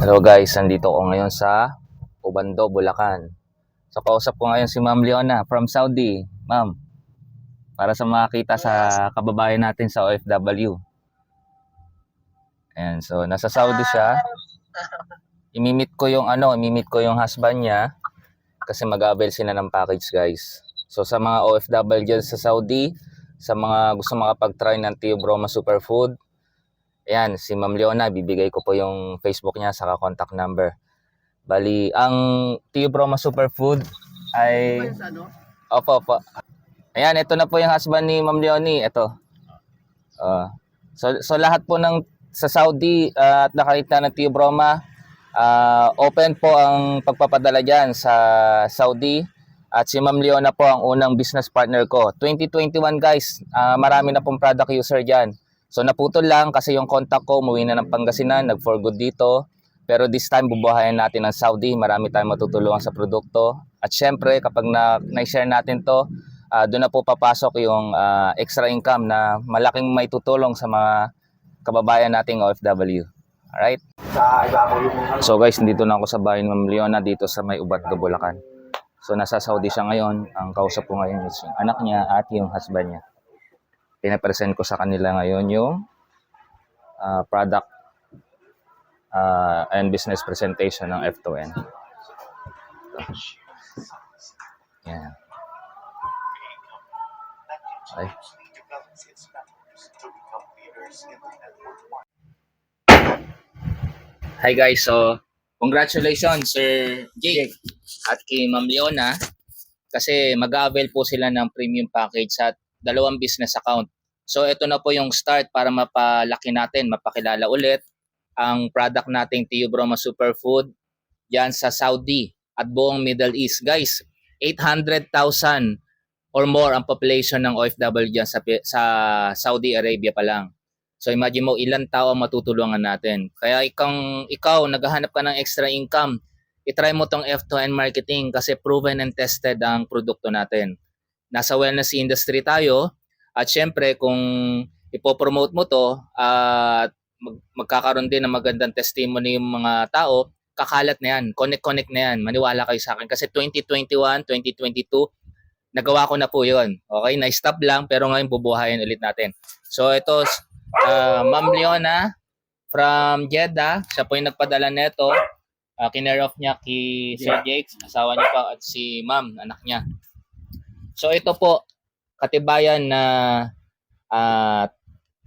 Hello guys, nandito ko ngayon sa Ubando, Bulacan. So kausap ko ngayon si Ma'am Leona from Saudi. Ma'am, para sa makita sa kababayan natin sa OFW. Ayan, so nasa Saudi siya. Imimit ko yung ano, imimit ko yung husband niya kasi mag-avail sila ng package guys. So sa mga OFW dyan sa Saudi, sa mga gusto makapag-try ng Tio Broma Superfood, Ayan, si Ma'am Leona, bibigay ko po yung Facebook niya saka contact number. Bali, ang Tio Broma Superfood ay... Opo, opo. Ayan, ito na po yung husband ni Ma'am Leonie. Ito. Ah, so, so lahat po ng sa Saudi ah, at nakakita ng Tio Broma, ah, open po ang pagpapadala dyan sa Saudi. At si Ma'am Leona po ang unang business partner ko. 2021 guys, ah, marami na pong product user dyan. So naputol lang kasi yung contact ko, umuwi na ng Pangasinan, nag for good dito. Pero this time, bubuhayin natin ng Saudi. Marami tayong matutulungan sa produkto. At syempre, kapag na, na-share natin to, ah, doon na po papasok yung ah, extra income na malaking may tutulong sa mga kababayan nating OFW. Alright? So guys, dito na ako sa bahay ni Ma'am Leona dito sa may Ubat Bulacan. So nasa Saudi siya ngayon. Ang kausap ko ngayon is yung anak niya at yung husband niya. Pinapresent ko sa kanila ngayon yung ah, product ah, and business presentation ng F2N. Yan. Ay. Hi guys, so congratulations Sir Jake at kay Ma'am Leona kasi mag-avail po sila ng premium package at dalawang business account. So ito na po yung start para mapalaki natin, mapakilala ulit ang product nating Tio Broma Superfood diyan sa Saudi at buong Middle East. Guys, 800,000 or more ang population ng OFW diyan sa, sa Saudi Arabia pa lang. So imagine mo ilang tao ang matutulungan natin. Kaya ikang ikaw naghahanap ka ng extra income, itry mo tong F2N marketing kasi proven and tested ang produkto natin. Nasa wellness industry tayo at syempre kung ipopromote mo to at mag- magkakaroon din ng magandang testimony yung mga tao, kakalat na yan, connect-connect na yan, maniwala kayo sa akin. Kasi 2021, 2022, nagawa ko na po yun. Okay, na-stop lang pero ngayon bubuhayin ulit natin. So ito, uh, Ma'am Leona from Jeddah, siya po yung nagpadala nito. Uh, kinare off niya kay Sir Jake, asawa niya pa at si Ma'am, anak niya. So ito po, katibayan na ah,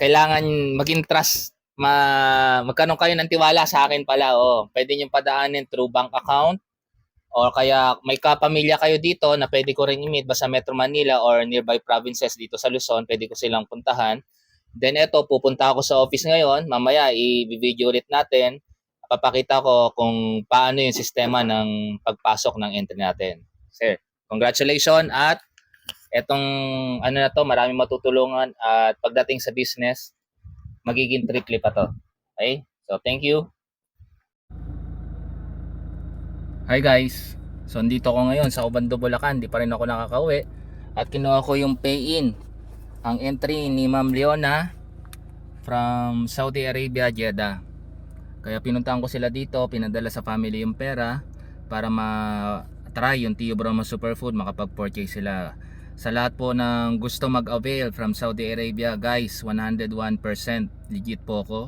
kailangan maging trust. Ma magkaroon kayo ng tiwala sa akin pala oh. Pwede niyo padaanin through bank account or kaya may kapamilya kayo dito na pwede ko rin i-meet basta Metro Manila or nearby provinces dito sa Luzon pwede ko silang puntahan. Then eto pupunta ako sa office ngayon. Mamaya i-video ulit natin. Papakita ko kung paano yung sistema ng pagpasok ng entry natin. Sir congratulations at etong ano na to maraming matutulungan at pagdating sa business magiging triple pa to. Okay? So, thank you. Hi guys. So, andito ko ngayon sa Obando, Bulacan. Di pa rin ako nakakauwi. At kinuha ko yung pay-in. Ang entry ni Ma'am Leona from Saudi Arabia, Jeddah. Kaya pinuntahan ko sila dito, pinadala sa family yung pera para ma-try yung Tio Broma Superfood, makapag-purchase sila sa lahat po ng gusto mag-avail from Saudi Arabia guys 101% legit po ako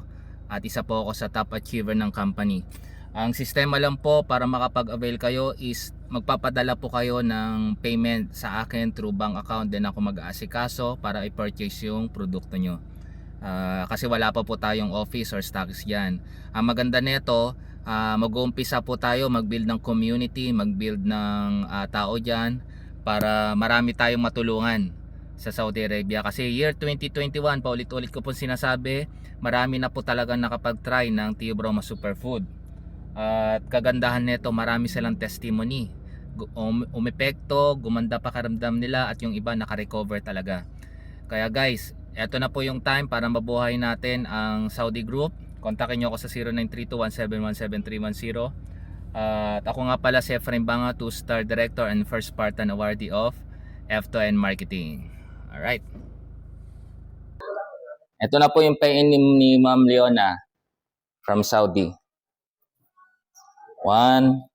at isa po ako sa top achiever ng company. Ang sistema lang po para makapag-avail kayo is magpapadala po kayo ng payment sa akin through bank account. Din ako mag-aasikaso para i-purchase yung produkto nyo. Ah, kasi wala pa po tayong office or stocks dyan. Ang maganda nito uh, mag-uumpisa po tayo mag-build ng community mag-build ng ah, tao dyan para marami tayong matulungan sa Saudi Arabia. Kasi year 2021 paulit-ulit ko po sinasabi marami na po talaga nakapag-try ng Tio Broma Superfood. At kagandahan nito marami silang testimony. Um, umepekto, gumanda pa karamdam nila at yung iba naka-recover talaga. Kaya guys, eto na po yung time para mabuhay natin ang Saudi Group. Kontakin nyo ako sa 0932-1717310 at ako nga pala si Efrain Banga, 2-star director and first Spartan awardee of F2N Marketing. Alright. Ito na po yung pay-in ni, Ma'am Leona from Saudi. One,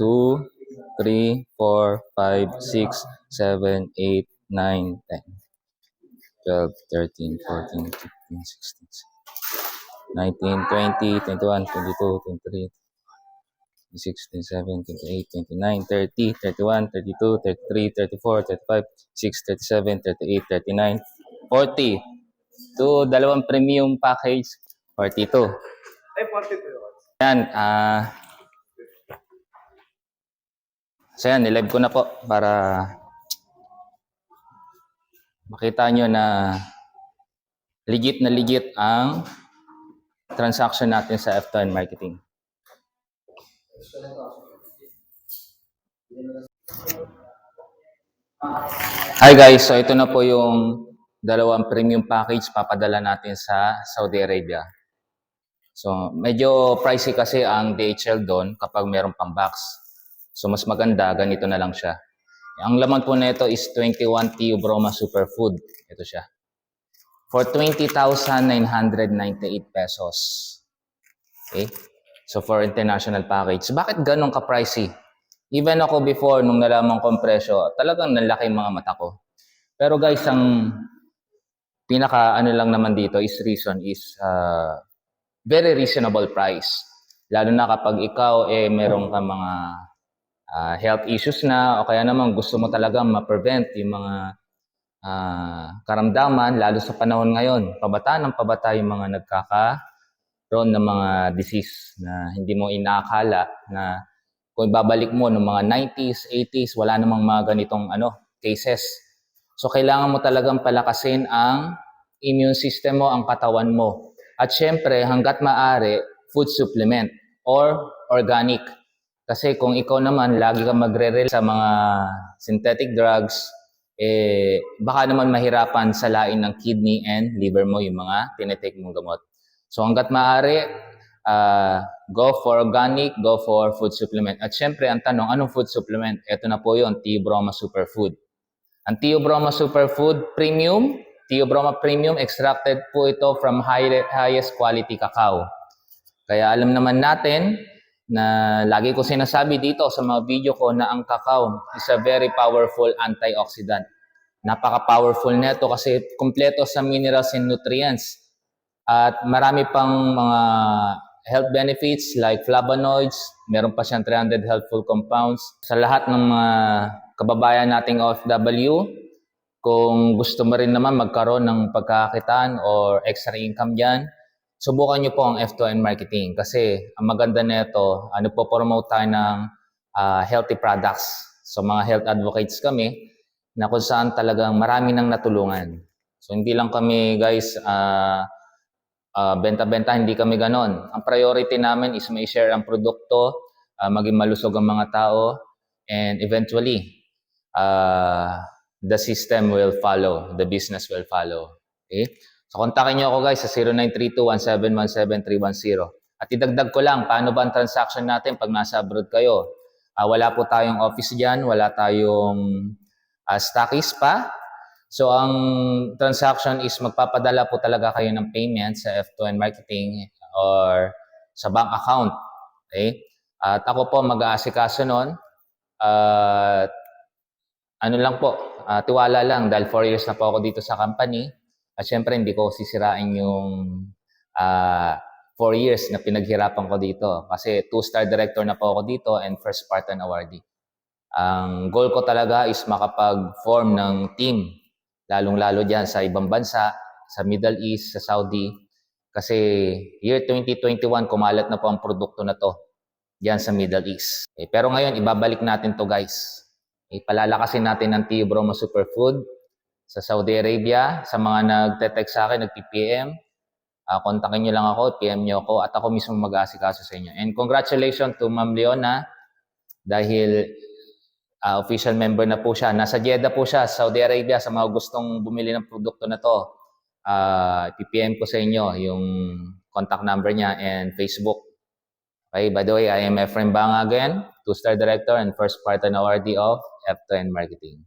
two, three, four, five, six, seven, eight, nine, ten. 12, 13, 14, 15, 16, 19, 20, 21, 22, 23, 16, 17, 28, 29, 30, 31, 32, 33, 34, 35, 6, 37, 38, 39, 40. To dalawang premium package, 42. Ay, 42 yun. Yan, ah... so yan, nilive ko na po para makita nyo na legit na legit ang transaction natin sa F2N Marketing. Hi guys, so ito na po yung dalawang premium package papadala natin sa Saudi Arabia. So, medyo pricey kasi ang DHL doon kapag meron pang box. So, mas maganda, ganito na lang siya. Ang laman po nito is 21 TU Broma Superfood. Ito siya. For 20,998 pesos. Okay? So, for international package. Bakit ganun ka-pricey? Even ako before, nung nalaman ko ang presyo, talagang nalaki mga mata ko. Pero guys, ang pinaka ano lang naman dito is reason is uh, very reasonable price. Lalo na kapag ikaw eh meron ka mga ah, health issues na o kaya naman gusto mo talaga ma-prevent yung mga ah, karamdaman lalo sa panahon ngayon. Pabata ng pabata yung mga nagkakaroon ng mga disease na hindi mo inaakala na kung babalik mo ng mga 90s, 80s, wala namang mga ganitong ano, cases. So kailangan mo talagang palakasin ang immune system mo, ang katawan mo. At syempre, hanggat maaari, food supplement or organic. Kasi kung ikaw naman lagi kang magre sa mga synthetic drugs, eh, baka naman mahirapan salain ng kidney and liver mo yung mga tinitake mong gamot. So hanggat maaari, ah, go for organic, go for food supplement. At syempre, ang tanong, anong food supplement? Ito na po yun, T-Broma Superfood. Ang Theobroma Superfood Premium, Theobroma Premium, extracted po ito from high, highest quality cacao. Kaya alam naman natin na lagi ko sinasabi dito sa mga video ko na ang cacao is a very powerful antioxidant. Napaka-powerful nito kasi kumpleto sa minerals and nutrients. At marami pang mga health benefits like flavonoids, meron pa siyang 300 helpful compounds. Sa lahat ng mga kababayan nating OFW, kung gusto mo rin naman magkaroon ng pagkakakitaan or extra income dyan, subukan nyo po ang F2N marketing kasi ang maganda nito, ano po promote tayo ng ah, healthy products. So mga health advocates kami na kung saan talagang marami nang natulungan. So hindi lang kami guys ah, ah, benta-benta, hindi kami ganon. Ang priority namin is may share ang produkto, ah, maging malusog ang mga tao, and eventually, uh, the system will follow, the business will follow. Okay? So, kontakin nyo ako guys sa 0932-1717-310. At idagdag ko lang, paano ba ang transaction natin pag nasa abroad kayo? Ah, wala po tayong office dyan, wala tayong uh, stockist pa. So, ang transaction is magpapadala po talaga kayo ng payment sa F2N Marketing or sa bank account. Okay? At ako po mag-aasikaso nun. At ano lang po, ah, tiwala lang dahil 4 years na po ako dito sa company. At syempre hindi ko sisirain yung 4 years na pinaghirapan ko dito. Kasi 2-star director na po ako dito and first Spartan awardee. Ang goal ko talaga is makapag-form ng team, lalong-lalo dyan sa ibang bansa, sa Middle East, sa Saudi. Kasi year 2021, kumalat na po ang produkto na to diyan sa Middle East. Eh, pero ngayon, ibabalik natin to guys. Ipalalakasin natin ang Tio Broma Superfood sa Saudi Arabia. Sa mga nagte-text sa akin, nag-PPM, uh, kontakin nyo lang ako, PM nyo ako, at ako mismo mag-aasikaso sa inyo. And congratulations to Ma'am Leona dahil uh, official member na po siya. Nasa Jeddah po siya, Saudi Arabia, sa mga gustong bumili ng produkto na to. Uh, PPM ko sa inyo yung contact number niya and Facebook. Okay, by the way, I am Efrem Banga again, two-star director and first Spartan awardee of F2N Marketing.